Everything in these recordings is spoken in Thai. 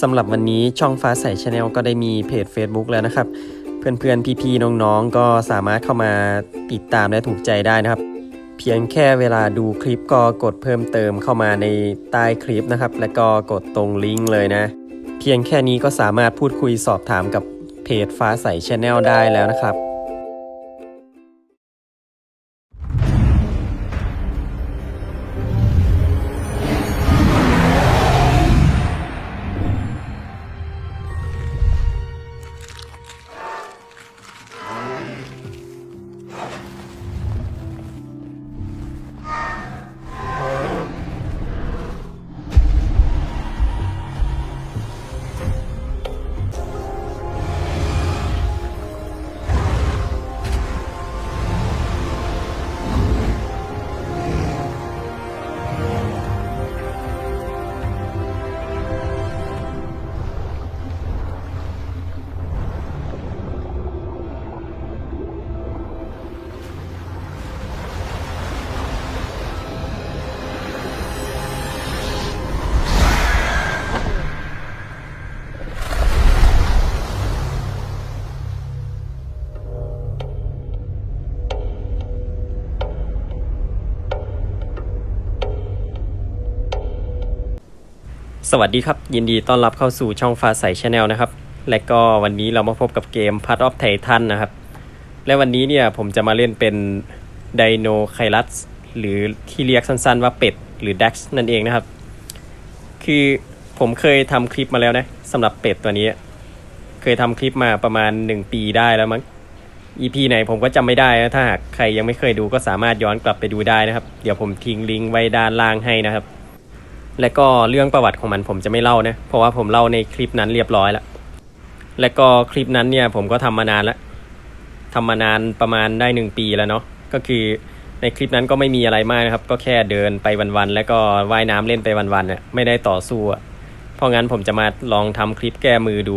สำหรับวันนี้ช่องฟ้าใสชาแนลก็ได้มีเพจ Facebook แล้วนะครับ เพื่อนๆ พี่ๆ น้องๆ ก็สามารถเข้ามาติดตามและถูกใจได้นะครับ เพียงแค่เวลาดูคลิปก็กดเพิ่มเติมเข้ามาในใต้คลิปนะครับ แล้วก็กดตรงลิงก์เลยนะ เพียงแค่นี้ก็สามารถพูดคุยสอบถามกับเพจฟ้าใสชาแนลได้แล้วนะครับ สวัสดีครับ ยินดีต้อนรับเข้าสู่ช่องฟ้าใสชาแนลนะครับ และก็วันนี้เรามาพบกับเกม p a t of Titan นะครับ และวันนี้เนี่ยผมจะมาเล่นเป็น Dino k a i r a s หรือที่เรียกสั้นๆว่าเป็ด หรือ Dax นั่นเองนะครับ คือผมเคยทำคลิปมาแล้วนะสำหรับเป็ดตัวนี้ เคยทำคลิปมาประมาณ 1 ปีได้แล้วมั้ง EP ไหนผมก็จำไม่ได้นะถ้าหากใครยังไม่เคยดูก็สามารถย้อนกลับไปดูได้นะครับ เดี๋ยวผมทิ้งลิงก์ไว้ด้านล่างให้นะครับ และก็เรื่องประวัติของมันผมจะไม่เล่านะ เพราะว่าผมเล่าในคลิปนั้นเรียบร้อยแล้ว และก็คลิปนั้นเนี่ยผมก็ทำมานานแล้วทำมานานประมาณได้หนึ่งปีแล้วเนาะ ก็คือในคลิปนั้นก็ไม่มีอะไรมากนะครับ ก็แค่เดินไปวันๆ แล้วก็ว่ายน้ำเล่นไปวันๆเนี่ยไม่ได้ต่อสู้อะเพราะงั้นผมจะมาลองทำคลิปแก้มือดู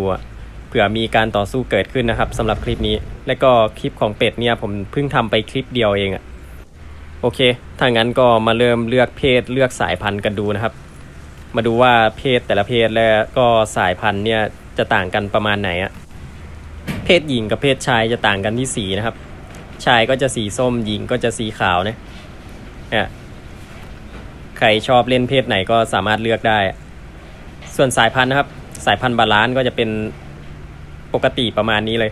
เผื่อมีการต่อสู้เกิดขึ้นนะครับสำหรับคลิปนี้ และก็คลิปของเป็ดเนี่ยผมเพิ่งทำไปคลิปเดียวเองอะโอเค ถ้างั้นก็มาเริ่มเลือกเพศเลือกสายพันธุ์กันดูนะครับ มาดูว่าเพศแต่ละเพศและก็สายพันธุ์เนี่ยจะต่างกันประมาณไหนอะเพศหญิงกับเพศชายจะต่างกันที่สีนะครับ ชายก็จะสีส้มหญิงก็จะสีขาวนะเนี่ยใครชอบเล่นเพศไหนก็สามารถเลือกได้ ส่วนสายพันธุ์นะครับ สายพันธุ์บาลานซ์ก็จะเป็นปกติประมาณนี้เลย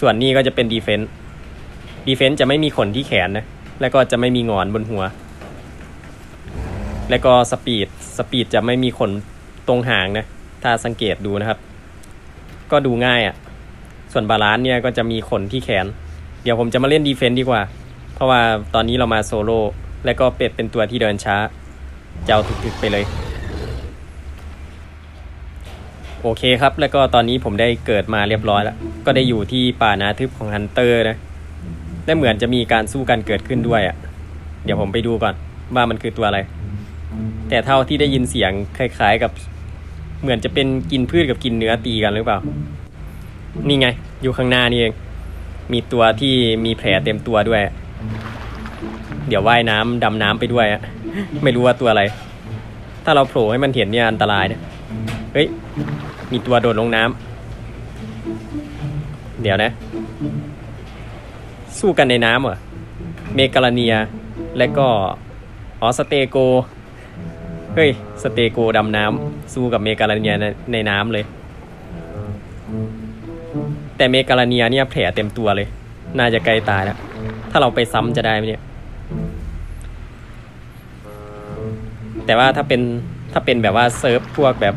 ส่วนนี้ก็จะเป็นดีเฟนต์ดีเฟนต์จะไม่มีขนที่แขนนะแล้วก็จะไม่มีงอนบนหัว แล้วก็สปีดสปีดจะไม่มีขนตรงหางนะ ถ้าสังเกตดูนะครับ ก็ดูง่ายอะ่ะ ส่วนบาลานซ์เนี่ยก็จะมีขนที่แขน เดี๋ยวผมจะมาเล่นดีเฟนต์ดีกว่า เพราะว่าตอนนี้เรามาโซโล่และก็เป็ดเป็นตัวที่เดินช้าจะเอาถึกๆไปเลย โอเคครับ แล้วก็ตอนนี้ผมได้เกิดมาเรียบร้อยแล้ว ก็ได้อยู่ที่ป่านาทึบของฮันเตอร์นะและเหมือนจะมีการสู้กันเกิดขึ้นด้วยอะ่ะ เดี๋ยวผมไปดูก่อนว่ามันคือตัวอะไร แต่เท่าที่ได้ยินเสียงคล้ายๆกับเหมือนจะเป็นกินพืชกับกินเนื้อตีกันหรือเปล่า นี่ไง อยู่ข้างหน้านี่เอง มีตัวที่มีแผลเต็มตัวด้วย เดี๋ยวว่ายน้ำดำน้ำไปด้วยอะไม่รู้ว่าตัวอะไร ถ้าเราโผล่ให้มันเห็นเนี่ยอันตรายนะเฮ้ย มีตัวโดดลงน้ำเดี๋ยวนะ สู้กันในน้ำเหรอ เมกาลาเนีย และก็ออสเตโก เฮ้ย สเตโกดำน้ำสู้กับเมกาลาเนียในในน้ำเลย แต่เมกาลาเนียเนี่ยแผลเต็มตัวเลย น่าจะใกล้ตายแล้ว ถ้าเราไปซ้ำจะได้ไหมเนี่ย แต่ว่าถ้าเป็นถ้าเป็นแบบว่าเซิร์ฟพวกแบบ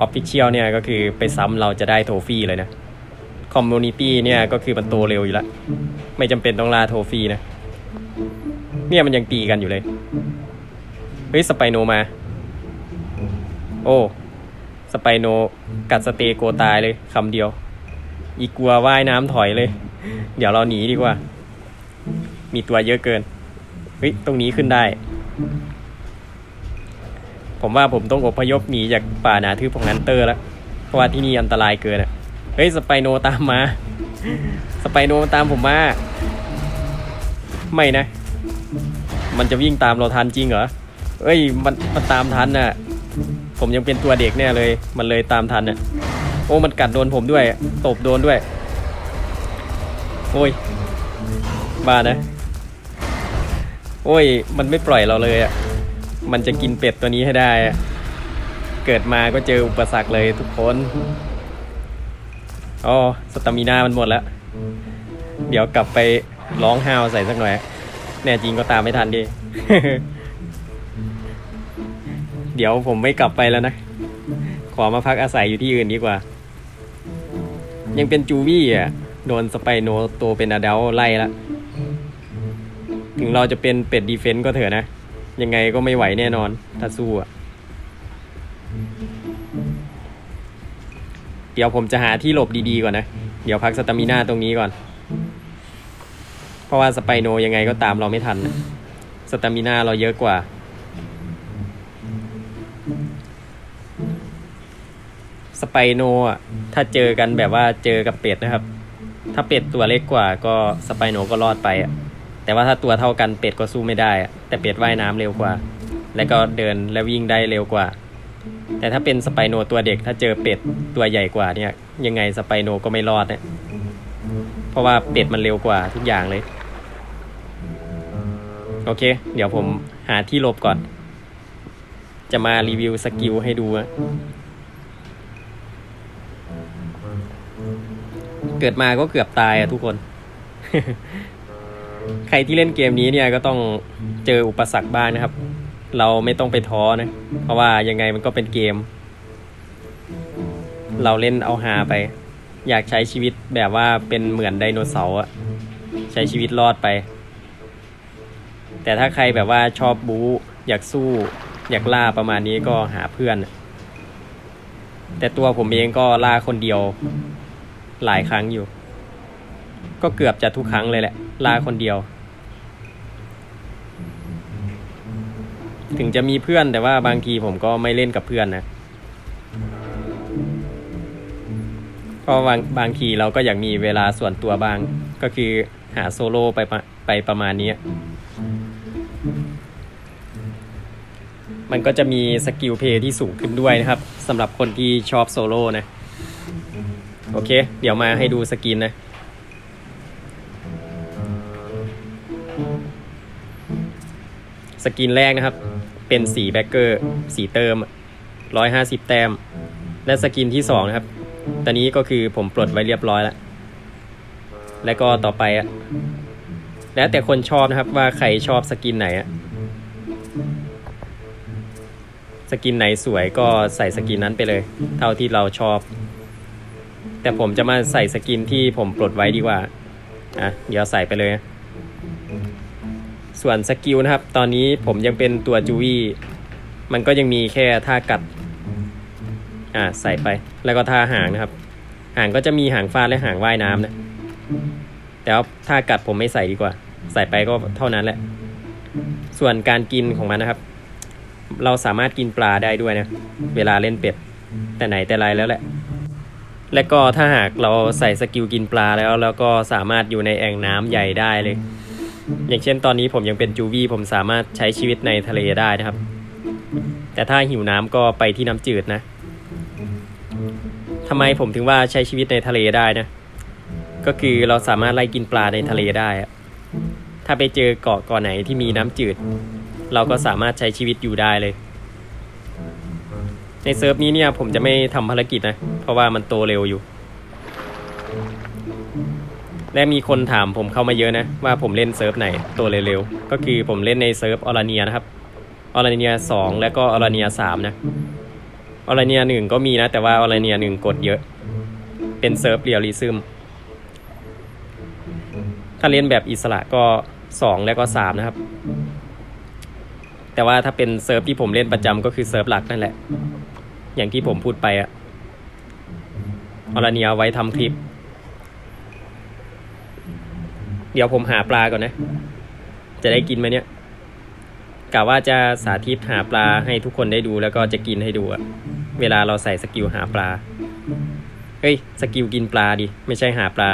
ออฟฟิเชียลเนี่ยก็คือไปซ้ำเราจะได้โทฟี่เลยนะคอมมูนิตี้เนี่ยก็คือมันโตเร็วอยู่แล้ว ไม่จำเป็นต้องลาโทฟี่นะ เนี่ยมันยังตีกันอยู่เลย เฮ้ยสไปโนมา โอ้สไปโนกัดสเตโกตายเลยคำเดียว อีกัวว่ายน้ำถอยเลย เดี๋ยวเราหนีดีกว่า มีตัวเยอะเกิน เฮ้ย ตรงนี้ขึ้นได้ ผมว่าผมต้องอพยพหนีจากป่าหนาทึบของฮันเตอร์แล้ว เพราะว่าที่นี่อันตรายเกินอะเฮ้ย สไปโนตามมา สไปโนตามผมมา ไม่นะ มันจะวิ่งตามเราทันจริงเหรอ เอ้ยมันมันตามทันน่ะ ผมยังเป็นตัวเด็กแน่เลย มันเลยตามทันอะ โอ้มันกัดโดนผมด้วย ตบโดนด้วย โอ้ยบ้านะ โอ้ย มันไม่ปล่อยเราเลยอะ มันจะกินเป็ดตัวนี้ให้ได้อะเกิดมาก็เจออุปสรรคเลยทุกคนอ๋อสตามินามันหมดแล้ว เดี๋ยวกลับไปร้องฮาวใส่สักหน่อย แน่จริงก็ตามไม่ทันดิ เดี๋ยวผมไม่กลับไปแล้วนะ ขอมาพักอาศัยอยู่ที่อื่นดีกว่า ยังเป็นจูวี่อะ โดนสไปโนโตเป็นอเดลไล่ละ ถึงเราจะเป็นเป็ดดีเฟนต์ก็เถอะนะ ยังไงก็ไม่ไหวแน่นอน ถ้าสู้อะ เดี๋ยวผมจะหาที่หลบดีๆก่อนนะ เดี๋ยวพักสตามิน่าตรงนี้ก่อน เพราะว่าสไปโนยังไงก็ตามเราไม่ทันนะสตามิน่าเราเยอะกว่า สไปโนอะถ้าเจอกันแบบว่าเจอกับเป็ดนะครับ ถ้าเป็ดตัวเล็กกว่าก็สไปโนก็รอดไปอะแต่ว่าถ้าตัวเท่ากันเป็ดก็สู้ไม่ได้อะแต่เป็ดว่ายน้ำเร็วกว่า และก็เดินและวิ่งได้เร็วกว่า แต่ถ้าเป็นสไปโนตัวเด็กถ้าเจอเป็ดตัวใหญ่กว่าเนี่ยยังไงสไปโนก็ไม่รอดเนี่ยเพราะว่าเป็ดมันเร็วกว่าทุกอย่างเลยโอเค เดี๋ยวผมหาที่หลบก่อน จะมารีวิวสกิลให้ดู เกิดมาก็เกือบตายอะทุกคน ใครที่เล่นเกมนี้เนี่ยก็ต้องเจออุปสรรคบ้างนะครับ เราไม่ต้องไปท้อนะ เพราะว่ายังไงมันก็เป็นเกม เราเล่นเอาฮาไป อยากใช้ชีวิตแบบว่าเป็นเหมือนไดโนเสาร์อะใช้ชีวิตรอดไป แต่ถ้าใครแบบว่าชอบบู๊อยากสู้ อยากล่าประมาณนี้ก็หาเพื่อน แต่ตัวผมเองก็ล่าคนเดียว หลายครั้งอยู่ ก็เกือบจะทุกครั้งเลยแหละ ลาคนเดียว ถึงจะมีเพื่อนแต่ว่าบางทีผมก็ไม่เล่นกับเพื่อนนะเพราะบางบางทีเราก็อยากมีเวลาส่วนตัวบ้าง ก็คือหาโซโล่ไปไปประมาณนี้ มันก็จะมีสกิลเพย์ที่สูงขึ้นด้วยนะครับสำหรับคนที่ชอบโซโล่นะ โอเค เดี๋ยวมาให้ดูสกินนะสกินแรกนะครับ เป็นสีแบ็กเกอร์สีเติม 150 แต้ม และสกินที่สองนะครับ ตอนนี้ก็คือผมปลดไว้เรียบร้อยแล้ว และก็ต่อไปอะแล้วแต่คนชอบนะครับว่าใครชอบสกินไหนอะสกินไหนสวยก็ใส่สกินนั้นไปเลย เท่าที่เราชอบ แต่ผมจะมาใส่สกินที่ผมปลดไว้ดีกว่า อะ เดี๋ยวใส่ไปเลย ส่วนสกิลนะครับ ตอนนี้ผมยังเป็นตัวจูวี่ มันก็ยังมีแค่ท่ากัด อ่าใส่ไป แล้วก็ท่าหางนะครับ หางก็จะมีหางฟาดและหางว่ายน้ำนะ แต่ว่าท่ากัดผมไม่ใส่ดีกว่า ใส่ไปก็เท่านั้นแหละ ส่วนการกินของมันนะครับ เราสามารถกินปลาได้ด้วยนะ เวลาเล่นเป็ด แต่ไหนแต่ไรแล้วแหละ และก็ถ้าหากเราใส่สกิลกินปลาแล้ว แล้วก็สามารถอยู่ในแอ่งน้ำใหญ่ได้เลย อย่างเช่นตอนนี้ผมยังเป็นจูวี่ผมสามารถใช้ชีวิตในทะเลได้นะครับ แต่ถ้าหิวน้ำก็ไปที่น้ำจืดนะทำไมผมถึงว่าใช้ชีวิตในทะเลได้นะ ก็คือเราสามารถไล่กินปลาในทะเลได้ ถ้าไปเจอเกาะเกาะไหนที่มีน้ำจืด เราก็สามารถใช้ชีวิตอยู่ได้เลย ในเซิร์ฟนี้เนี่ยผมจะไม่ทำภารกิจนะ เพราะว่ามันโตเร็วอยู่ และมีคนถามผมเข้ามาเยอะนะ ว่าผมเล่นเซิร์ฟไหนโตเร็วๆ ก็คือผมเล่นในเซิร์ฟออราเนียนะครับออราเนียสองแล้วก็ออราเนียสามนะออราเนียหนึ่งก็มีนะ แต่ว่าออราเนียหนึ่งกดเยอะ เป็นเซิร์ฟเรียลลิซึมถ้าเล่นแบบอิสระก็สองแล้วก็สามนะครับแต่ว่าถ้าเป็นเซิร์ฟที่ผมเล่นประจำก็คือเซิร์ฟหลักนั่นแหละ อย่างที่ผมพูดไปอะออราเนียเอาไว้ทำคลิป เดี๋ยวผมหาปลาก่อนนะ จะได้กินไหมเนี่ยกะว่าจะสาธิตหาปลาให้ทุกคนได้ดูแล้วก็จะกินให้ดูอะเวลาเราใส่สกิลหาปลา เฮ้ย สกิลกินปลาดิ ไม่ใช่หาปลา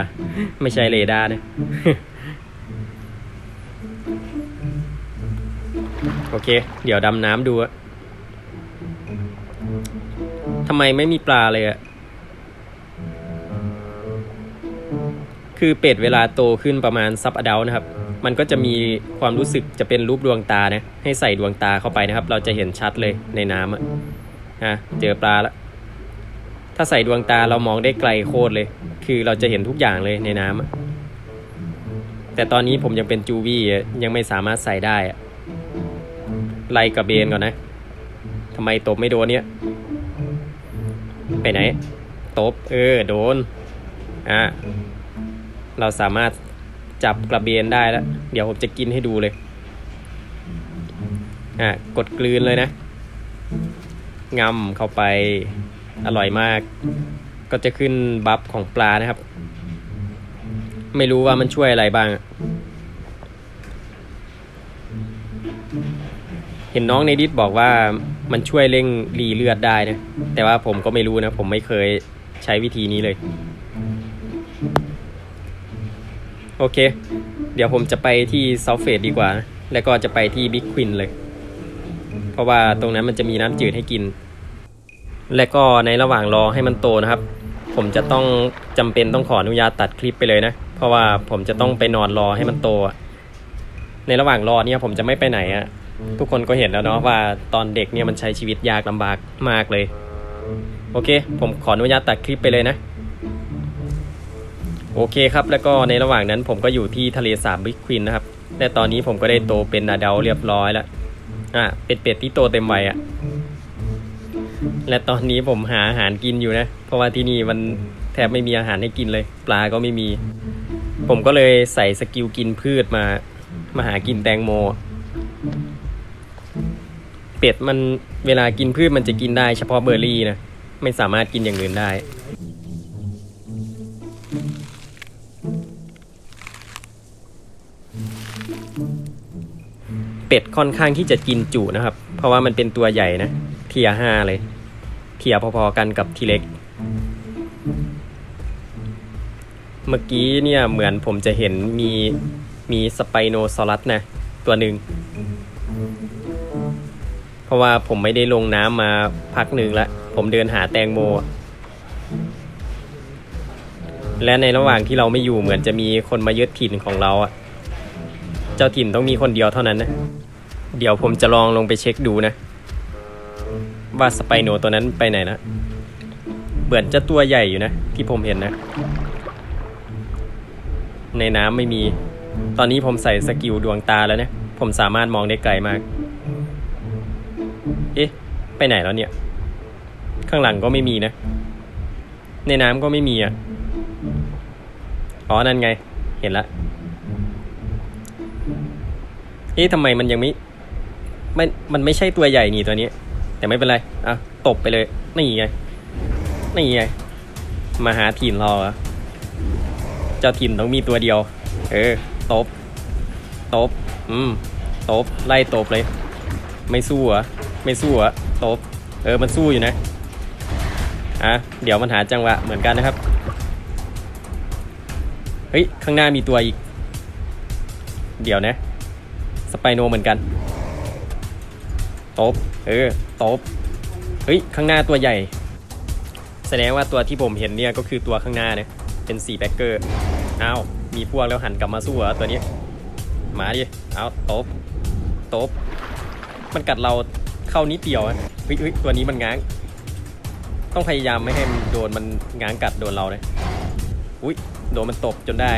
ไม่ใช่เรดาร์นะ โอเค เดี๋ยวดำน้ำดูอะ ทำไมไม่มีปลาเลยอะคือเป็ดเวลาโตขึ้นประมาณซับอดัลนะครับ มันก็จะมีความรู้สึกจะเป็นรูปดวงตานะ ให้ใส่ดวงตาเข้าไปนะครับ เราจะเห็นชัดเลยในน้ำอะฮะเจอปลาล้วถ้าใส่ดวงตาเรามองได้ไกลโคตรเลย คือเราจะเห็นทุกอย่างเลยในน้ำอะแต่ตอนนี้ผมยังเป็นจูวี่ยังไม่สามารถใส่ได้อะไล่กระเบนก่อนนะทำไมตบไม่โดนเนี่ย ไปไหน ตบ เออ โดน อะ เราสามารถจับกระเบนได้แล้ว เดี๋ยวผมจะกินให้ดูเลย อะ กดกลืนเลยนะ งำเข้าไป อร่อยมาก ก็จะขึ้นบัฟของปลานะครับ ไม่รู้ว่ามันช่วยอะไรบ้าง เห็นน้องในดิสบอกว่ามันช่วยเร่งรีเลือดได้นะ แต่ว่าผมก็ไม่รู้นะ ผมไม่เคยใช้วิธีนี้เลย โอเค เดี๋ยวผมจะไปที่เซาเฟดดีกว่า แล้วก็จะไปที่บิ๊กควินเลย เพราะว่าตรงนั้นมันจะมีน้ำจืดให้กิน และก็ในระหว่างรอให้มันโตนะครับ ผมจะต้องจำเป็นต้องขออนุญาตตัดคลิปไปเลยนะ เพราะว่าผมจะต้องไปนอนรอให้มันโต ในระหว่างรอเนี่ยผมจะไม่ไปไหนอะ ทุกคนก็เห็นแล้วเนาะว่าตอนเด็กเนี่ยมันใช้ชีวิตยากลำบากมากเลย โอเค ผมขออนุญาตตัดคลิปไปเลยนะ โอเคครับ แล้วก็ในระหว่างนั้นผมก็อยู่ที่ทะเลสาบบิ๊กควินนะครับและตอนนี้ผมก็ได้โตเป็นนาเดาเรียบร้อยแล้วอะเป็ดเป็ดที่โตเต็มวัยอะและตอนนี้ผมหาอาหารกินอยู่นะ เพราะว่าที่นี่มันแทบไม่มีอาหารให้กินเลย ปลาก็ไม่มี ผมก็เลยใส่สกิลกินพืชมา มาหากินแตงโม เป็ดมันเวลากินพืชมันจะกินได้เฉพาะเบอร์รี่นะ ไม่สามารถกินอย่างอื่นได้ เป็ดค่อนข้างที่จะกินจุนะครับ เพราะว่ามันเป็นตัวใหญ่นะเทียห้าเลย เทียพอๆกันกับทีเล็ก เมื่อกี้เนี่ยเหมือนผมจะเห็นมีมีสไปโนซอรัสนะ ตัวหนึ่ง เพราะว่าผมไม่ได้ลงน้ำมาพักหนึ่งละ ผมเดินหาแตงโม และในระหว่างที่เราไม่อยู่เหมือนจะมีคนมายึดถิ่นของเราอะเจ้าถิ่นต้องมีคนเดียวเท่านั้นนะ เดี๋ยวผมจะลองลงไปเช็คดูนะ ว่าสไปโนตัวนั้นไปไหนนะเหมือนจะตัวใหญ่อยู่นะ ที่ผมเห็นนะ ในน้ำไม่มี ตอนนี้ผมใส่สกิลดวงตาแล้วนะ ผมสามารถมองได้ไกลมาก เอ๊ะ ไปไหนแล้วเนี่ย ข้างหลังก็ไม่มีนะ ในน้ำก็ไม่มีอะ อ๋อ นั่นไง เห็นละ เอ๊ะทำไมมันยังไม่ไม่ มันไม่ใช่ตัวใหญ่นี่ตัวนี้ แต่ไม่เป็นไร อะ ตบไปเลย นี่ไง นี่ไง มาหาถิ่นเราเหรอะเจ้าถิ่นต้องมีตัวเดียว เออ ตบ ตบ อืม ตบ ไล่ตบเลย ไม่สู้เหรอะ ไม่สู้อะตบเออมันสู้อยู่นะอะเดี๋ยวมันหาจังหวะเหมือนกันนะครับเฮ้ยข้างหน้ามีตัวอีก เดี๋ยวนะสไปโนเหมือนกันตบเออตบเฮ้ยข้างหน้าตัวใหญ่ แสดงว่าตัวที่ผมเห็นเนี่ยก็คือตัวข้างหน้าเนี่ยเป็นสีแบ็กเกอร์อ้าวมีพวกแล้วหันกลับมาสู้เหรอตัวนี้มาดิเอาตบตบมันกัดเรา เข้านิดเดียวอะเฮ้ยเฮ้ยตัวนี้มันง้าง ต้องพยายามไม่ให้มันโดนมันง้างกัดโดนเราเลยอุ้ยโดนมันตบจนได้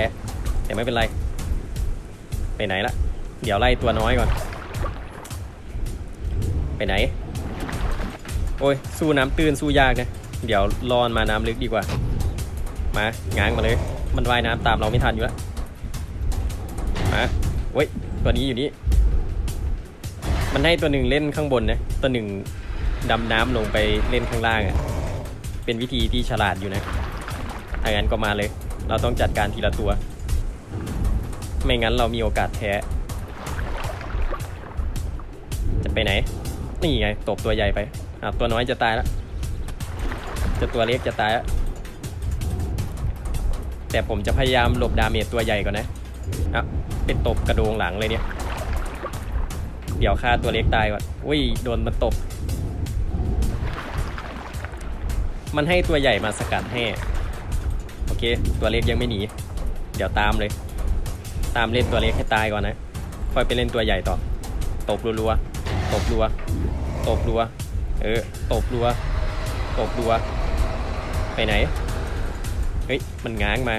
แต่ไม่เป็นไร ไปไหนละเดี๋ยวไล่ตัวน้อยก่อน ไปไหน โอ้ย สู้น้ำตื้นสู้ยากนะ เดี๋ยวรอนมาน้ำลึกดีกว่า มาง้างมาเลย มันว่ายน้ำตามเราไม่ทันอยู่แล้วมาเว้ย ตัวนี้อยู่นี่ มันให้ตัวหนึ่งเล่นข้างบนนะ ตัวหนึ่งดำน้ำลงไปเล่นข้างล่างอะ่ะ เป็นวิธีที่ฉลาดอยู่นะถ้างั้นก็มาเลย เราต้องจัดการทีละตัว ไม่งั้นเรามีโอกาสแพ้จะไปไหน นี่ไง ตบตัวใหญ่ไปอะตัวน้อยจะตายแล้ว จะตัวเล็กจะตายแล้ว แต่ผมจะพยายามหลบดาเมจตัวใหญ่ก่อนนะอะเป็นตบกระโดงหลังเลยเนี่ย เดี๋ยวฆ่าตัวเล็กตายก่อนอุ้ยโดนมันตบมันให้ตัวใหญ่มาสกัดให้ โอเค ตัวเล็กยังไม่หนี เดี๋ยวตามเลย ตามเล่นตัวเล็กให้ตายก่อนนะ ค่อยไปเล่นตัวใหญ่ต่อ ตบรัวๆ ตบรัว ตบรัว เออ ตบรัว ตบรัว ไปไหน เฮ้ย มันง้างมา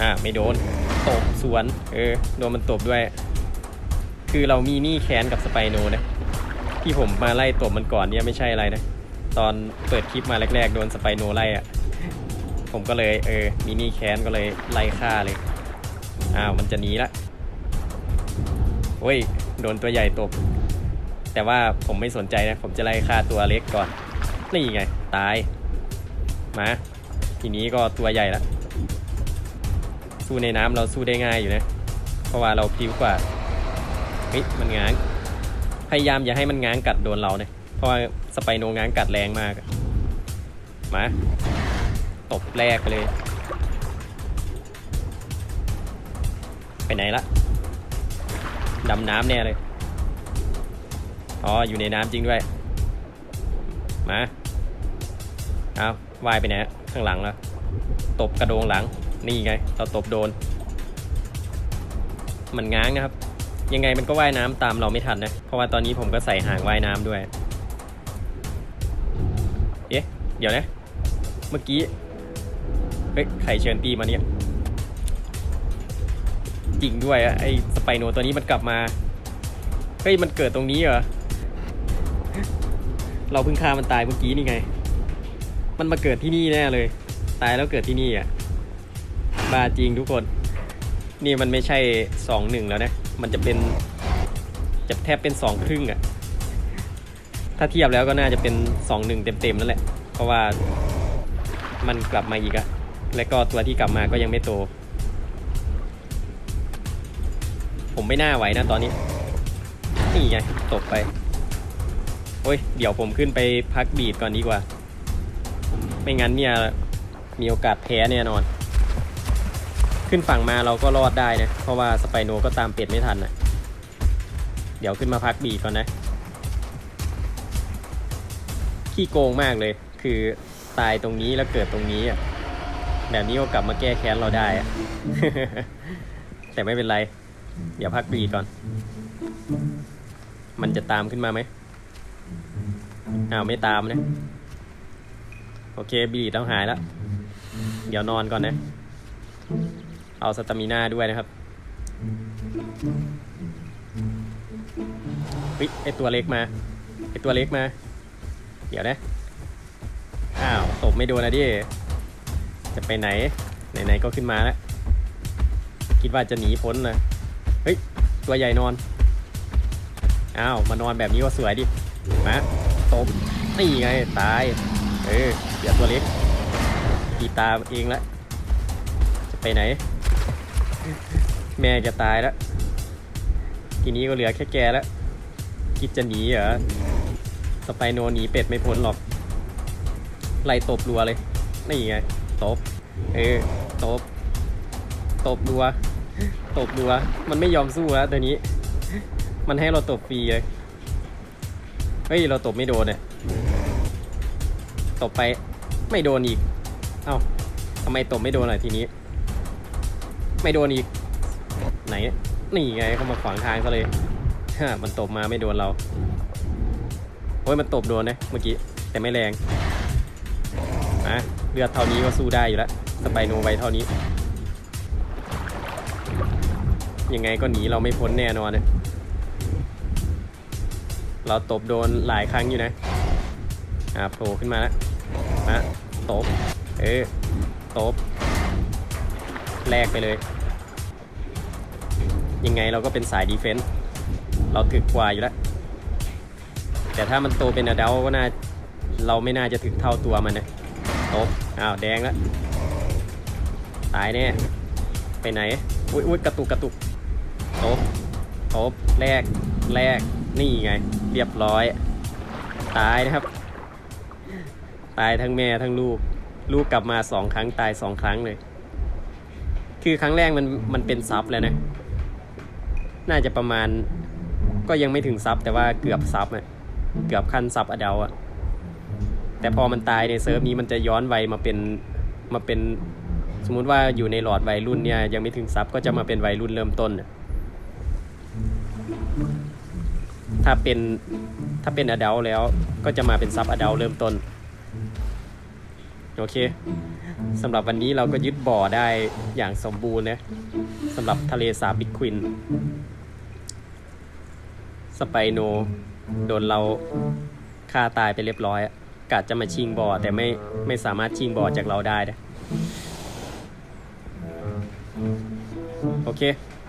อ่า ไม่โดน ตบสวน เออโดนมันตบด้วย คือเรามีหนี้แค้นกับสไปโนนะ ที่ผมมาไล่ตบมันก่อนเนี่ยไม่ใช่อะไรนะ ตอนเปิดคลิปมาแรกๆ โดนสไปโนไล่อะผมก็เลยเออ มีหนี่แค้นก็เลยไล่ฆ่าเลย อ้าวมันจะหนีละโอ้ย โดนตัวใหญ่ตบ แต่ว่าผมไม่สนใจนะ ผมจะไล่ฆ่าตัวเล็กก่อน นี่ไง ตาย มา ทีนี้ก็ตัวใหญ่ละ สู้ในน้ำเราสู้ได้ง่ายอยู่นะ เพราะว่าเราพิ้วกว่าเฮ้ยมันง้าง พยายามอย่าให้มันง้างกัดโดนเราเนี่ยเพราะว่าสไปโนง้างกัดแรงมาก มา ตบแรกไปเลย ไปไหนละดำน้ำแน่เลย อ๋อ อยู่ในน้ำจริงด้วย มา เอาว่ายไปไหนข้างหลังแล้ว ตบกระโดงหลัง นี่ไงเราตบโดน มันง้างนะครับ ยังไงมันก็ว่ายน้ำตามเราไม่ทันนะ เพราะว่าตอนนี้ผมก็ใส่หางว่ายน้ำด้วย เอ๊ะ เดี๋ยวนะ เมื่อกี้ เฮ้ยใครเชิญตีมาเนี่ยจริงด้วยอะไอสไปโนตัวนี้มันกลับมา เฮ้ย มันเกิดตรงนี้เหรอ เราเพิ่งฆ่ามันตายเมื่อกี้นี่ไง มันมาเกิดที่นี่แน่เลย ตายแล้วเกิดที่นี่อะ บาจริงทุกคน นี่มันไม่ใช่สองหนึ่งแล้วนะ มันจะเป็น จะแทบเป็นสองครึ่งอะถ้าเทียบแล้วก็น่าจะเป็นสองหนึ่งเต็มๆนั่นแหละ เพราะว่ามันกลับมาอีกอะและก็ตัวที่กลับมาก็ยังไม่โต ผมไม่น่าไหวนะตอนนี้ นี่ไงตกไป โอ้ย เดี๋ยวผมขึ้นไปพักบีดก่อนดีกว่า ไม่งั้นเนี่ยมีโอกาสแพ้แน่นอน ขึ้นฝั่งมาเราก็รอดได้นะ เพราะว่าสไปโนก็ตามเป็ดไม่ทันนะเดี๋ยวขึ้นมาพักบีก่อนนะ ขี้โกงมากเลย คือตายตรงนี้แล้วเกิดตรงนี้อะ แบบนี้ก็กลับมาแก้แค้นเราได้อะแต่ไม่เป็นไร เดี๋ยวพักบีก่อน มันจะตามขึ้นมาไหมอ้าวไม่ตามนะ โอเคบีต้องหายแล้ว เดี๋ยวนอนก่อนนะ เอาสตามิน่าด้วยนะครับเฮ้ยไอตัวเล็กมา ไอตัวเล็กมา เดี๋ยวนะ อ้าวตบไม่โดนนะดิ จะไปไหน ไหนๆก็ขึ้นมาแล้ว คิดว่าจะหนีพ้นนะเฮ้ย ตัวใหญ่นอน อ้าว มานอนแบบนี้ก็สวยดิ มาตบนี่ไง ตาย เออเดี๋ยวตัวเล็กกีตาเองละ จะไปไหน แม่จะตายแล้ว ทีนี้ก็เหลือแค่แกแล้วคิดจะหนีเหรอสไปโนหนีเป็ดไม่พ้นหรอก ไล่ตบรัวเลย นี่ไง ตบ เออ ตบ ตบรัว ตบรัว มันไม่ยอมสู้แล้วตัวนี้ มันให้เราตบฟรีเลย เฮ้ย เราตบไม่โดนเนี่ยตบไป ไม่โดนอีก เอ้าทำไมตบไม่โดนอะทีนี้ ไม่โดนอีก ไหน นี่ไงเขามาขวางทางซะเลยฮะมันตบมาไม่โดนเราโอ้ยมันตบโดนนะเมื่อกี้ แต่ไม่แรงอะเลือดเท่านี้ก็สู้ได้อยู่แล้วสไปโนไวเท่านี้ ยังไงก็หนีเราไม่พ้นแน่นอนเนี่ยเราตบโดนหลายครั้งอยู่นะ อ่าโผล่ขึ้นมาแล้วมาตบ เออตบ แลกไปเลย ยังไงเราก็เป็นสายดีเฟนส์เราถึกกว่าอยู่แล้ว แต่ถ้ามันโตเป็นอดัลก็น่า เราไม่น่าจะถึกเท่าตัวมันนะตบอ้าวแดงแล้ว ตายแน่ ไปไหน อุ้ยอุ้ยกระตุกกระตุกตบตบแลกแลกนี่ไง เรียบร้อย ตายนะครับ ตายทั้งแม่ทั้งลูก ลูกกลับมาสองครั้งตายสองครั้งเลย คือครั้งแรกมันมันเป็นซับแล้วนะ น่าจะประมาณ ก็ยังไม่ถึงซับแต่ว่าเกือบซับอะเกือบขั้นซับอเดลอะแต่พอมันตายในเซิร์ฟนี้มันจะย้อนไวมาเป็นมาเป็น สมมุติว่าอยู่ในหลอดวัยรุ่นเนี่ย ยังไม่ถึงซับก็จะมาเป็นวัยรุ่นเริ่มต้น ถ้าเป็นถ้าเป็นอดัลแล้วก็จะมาเป็นซับอดัลเริ่มต้น โอเค สำหรับวันนี้เราก็ยึดบ่อได้อย่างสมบูรณ์นะสำหรับทะเลสาบบิ๊กควิน สไปโน โดนเราฆ่าตายไปเรียบร้อยอะกะจะมาชิงบ่อแต่ไม่ไม่สามารถชิงบ่อจากเราได้นะโอเค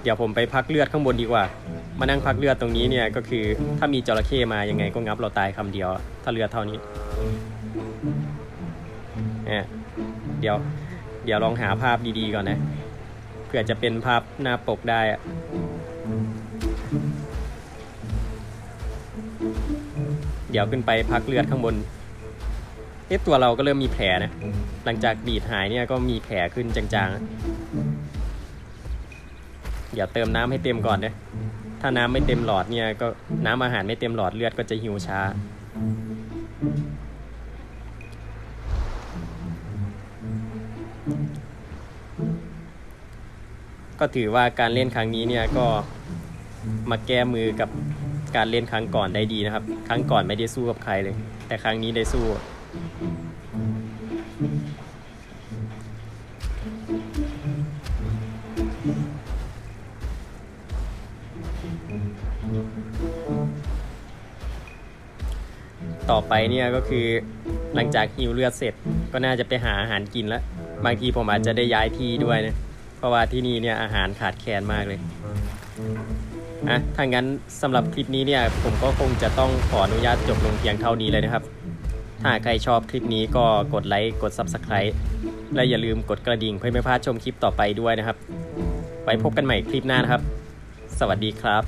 เดี๋ยวผมไปพักเลือดข้างบนดีกว่า มานั่งพักเลือดตรงนี้เนี่ยก็คือถ้ามีจระเข้มายังไงก็งับเราตายคำเดียว ถ้าเลือดเท่านี้เนี่ย เดี๋ยว เดี๋ยวลองหาภาพดีๆก่อนนะเผื่อจะเป็นภาพหน้าปกได้อะเดี๋ยวขึ้นไปพักเลือดข้างบนเอ๊ะตัวเราก็เริ่มมีแผลนะ หลังจากดีดหายเนี่ยก็มีแผลขึ้นจางๆ เดี๋ยวเติมน้ำให้เต็มก่อนนะถ้าน้ำไม่เต็มหลอดเนี่ยก็น้ำอาหารไม่เต็มหลอดเลือดก็จะหิวช้า ก็ถือว่าการเล่นครั้งนี้เนี่ยก็มาแก้มือกับการเล่นครั้งก่อนได้ดีนะครับ ครั้งก่อนไม่ได้สู้กับใครเลย แต่ครั้งนี้ได้สู้ ต่อไปเนี่ยก็คือหลังจากฮิวเลือดเสร็จ ก็น่าจะไปหาอาหารกินแล้วบางทีผมอาจจะได้ย้ายที่ด้วยนะเพราะว่าที่นี่เนี่ยอาหารขาดแคลนมากเลยอะถ้างั้นสำหรับคลิปนี้เนี่ยผมก็คงจะต้องขออนุญาตจบลงเพียงเท่านี้เลยนะครับ ถ้าใครชอบคลิปนี้ก็กดไลค์กด Subscribe และอย่าลืมกดกระดิ่งเพื่อไม่พลาดชมคลิปต่อไปด้วยนะครับ ไว้พบกันใหม่คลิปหน้านะครับ สวัสดีครับ